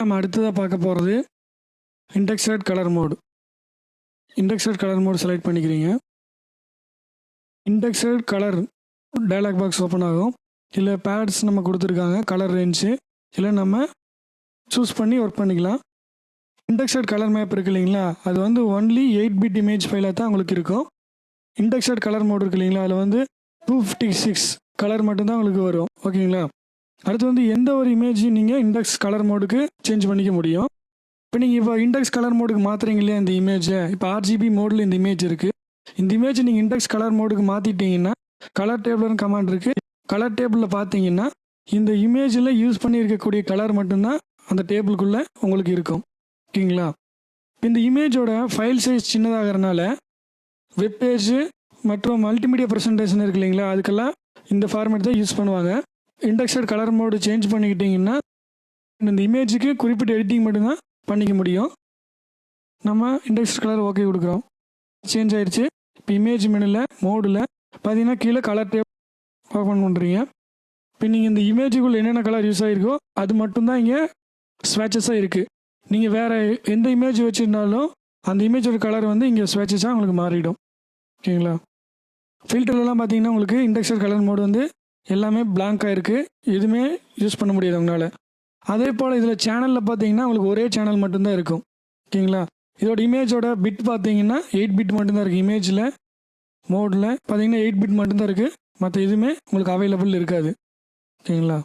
நம்ம அடுத்ததாக பார்க்க போகிறது indexed colour mode indexed colour mode select பண்ணிக்கிறீங்க. Indexed colour dialog box open ஆகும். இல்லை பேட்ஸ் நம்ம கொடுத்துருக்காங்க கலர் ரேஞ்சு இல்லை நம்ம சூஸ் பண்ணி ஒர்க் பண்ணிக்கலாம். இண்டெக்ஸட் கலர் மேப் இருக்கு இல்லைங்களா? அது வந்து ஒன்லி எயிட் பிட் இமேஜ் ஃபைலாக தான் உங்களுக்கு இருக்கும். இண்டெக்ஸட் கலர் மோடு இருக்கு இல்லைங்களா? அதில் வந்து டூ ஃபிஃப்டி சிக்ஸ் கலர் மட்டும்தான் உங்களுக்கு வரும். ஓகேங்களா? அடுத்து வந்து எந்த ஒரு இமேஜையும் நீங்கள் இண்டெக்ஸ் கலர் மோடுக்கு சேஞ்ச் பண்ணிக்க முடியும். இப்போ நீங்கள் இப்போ இண்டெக்ஸ் கலர் மோடுக்கு மாற்றுறீங்க இல்லையா இந்த இமேஜை இப்போ ஆர்ஜிபி மோடில் இந்த இமேஜ் இருக்குது இந்த இமேஜ் நீங்கள் இண்டெக்ஸ் கலர் மோடுக்கு மாற்றிட்டீங்கன்னா கலர் டேபிள்னு கமாண்ட் இருக்குது கலர் டேபிளில் பார்த்தீங்கன்னா இந்த இமேஜில் யூஸ் பண்ணியிருக்கக்கூடிய கலர் மட்டும்தான் அந்த டேபிளுக்குள்ளே உங்களுக்கு இருக்கும். ஓகேங்களா? இந்த இமேஜோட ஃபைல் சைஸ் சின்னதாகிறனால வெப்பேஜு மற்றும் மல்டிமீடியா ப்ரெசன்டேஷன் இருக்கு இல்லைங்களா? அதுக்கெல்லாம் இந்த ஃபார்மேட் தான் யூஸ் பண்ணுவாங்க. இண்டெக்ஸட் கலர் மோடு சேஞ்ச் பண்ணிக்கிட்டிங்கன்னா இந்த இமேஜுக்கு குறிப்பிட்ட எடிட்டிங் மட்டும்தான் பண்ணிக்க முடியும். நம்ம இண்டெக்ஸ் கலர் ஓகே கொடுக்குறோம். சேஞ்ச் ஆயிடுச்சு இப்போ இமேஜ் மெனில் மோடில் பார்த்தீங்கன்னா கீழே கலர் டேப் ஓப்பன் பண்ணுறீங்க இப்போ நீங்கள் இந்த இமேஜுக்குள்ளே என்னென்ன கலர் யூஸ் ஆகிருக்கோ அது மட்டும்தான் இங்கே ஸ்வேச்சஸாக இருக்குது நீங்கள் வேறு எந்த இமேஜ் வச்சுருந்தாலும் அந்த இமேஜோட கலர் வந்து இங்கே ஸ்வேச்சஸாக உங்களுக்கு மாறிடும். ஓகேங்களா? ஃபில்டர்லாம் பார்த்தீங்கன்னா உங்களுக்கு இண்டெக்ஸர் கலர் மோடு வந்து எல்லாமே பிளாங்காக இருக்குது எதுவுமே யூஸ் பண்ண முடியாது உங்களால். அதே போல் இதில் சேனலில் பார்த்தீங்கன்னா உங்களுக்கு ஒரே சேனல் மட்டும்தான் இருக்கும். ஓகேங்களா? இதோட இமேஜோட பிட் பார்த்தீங்கன்னா எயிட் பிட் மட்டும்தான் இருக்குது இமேஜில் மோடில் பார்த்தீங்கன்னா எயிட் பிட் மட்டும்தான் இருக்குது மற்ற எதுவுமே உங்களுக்கு அவைலபிள் இருக்காது. ஓகேங்களா?